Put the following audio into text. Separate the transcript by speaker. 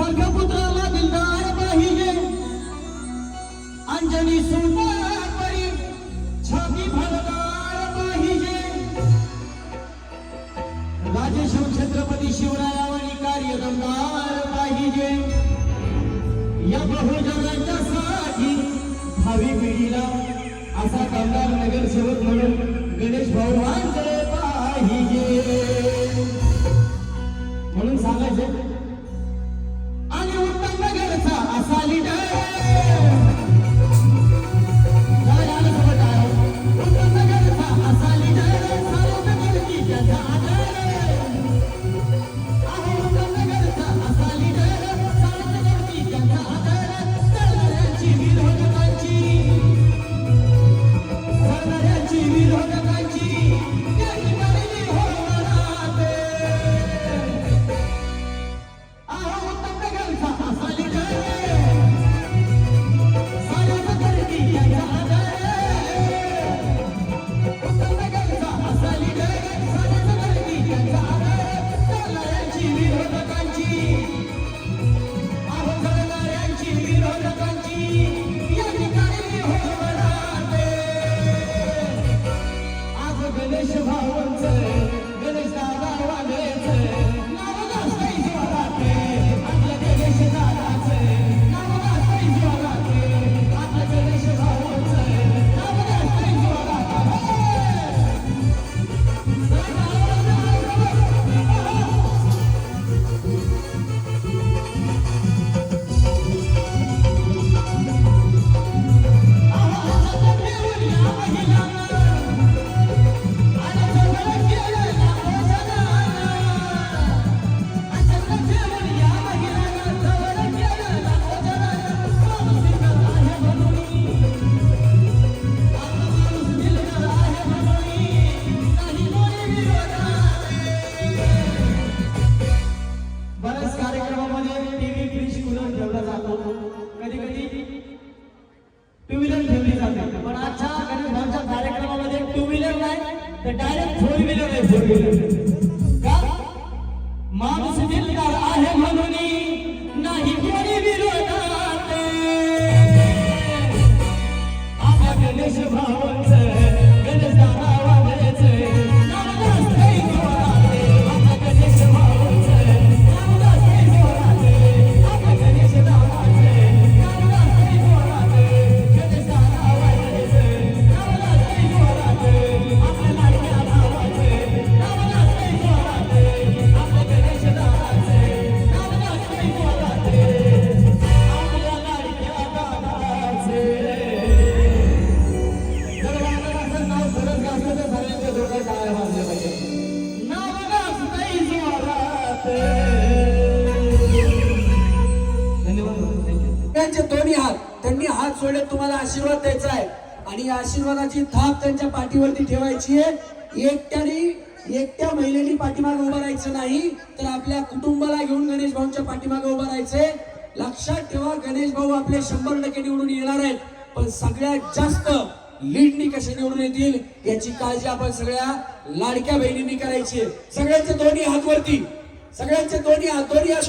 Speaker 1: संघपुत्राला दिलदार पाहिजे. अंजनी सुंदर परी छाती फलदार पाहिजे. राजेश्वर छत्रपती शिवरायावानी कार्य दमदार पाहिजे. या बहुजनांच्या साठी भावी पिढीला असा कामदार नगरसेवक म्हणून गणेश भाऊ पाहिजे. म्हणून सांगायचं जाते. पण आजच्या गणेश भाऊच्या कार्यक्रमामध्ये टू व्हीलर नाही तर डायरेक्ट फोर व्हीलर आहे. फोर व्हीलर का? माणूस दिलदार आहे म्हणून Thank
Speaker 2: दोन्ही हात त्यांनी हात सोडले तुम्हाला आशीर्वाद द्यायचा आहे. आणि आशीर्वादाची थाप त्यांच्या पाठीवरती ठेवायची आहे. एकट्याने एकट्या महिलेनी पाठीमागे उभं राहायचं नाही तर आपल्या कुटुंबाला घेऊन गणेश भाऊंच्या पाठीमागे उभं राहायचंय. लक्षात ठेवा गणेश भाऊ आपले शंभर टक्के निवडून येणार आहेत. पण सगळ्यात जास्त लीडनी कसे निवडून येतील याची काळजी आपण सगळ्या लाडक्या बहिणींनी करायची सगळ्यांचे दोन्ही हात वरती. सगळ्यांचे दोन्ही हात दोन्ही हात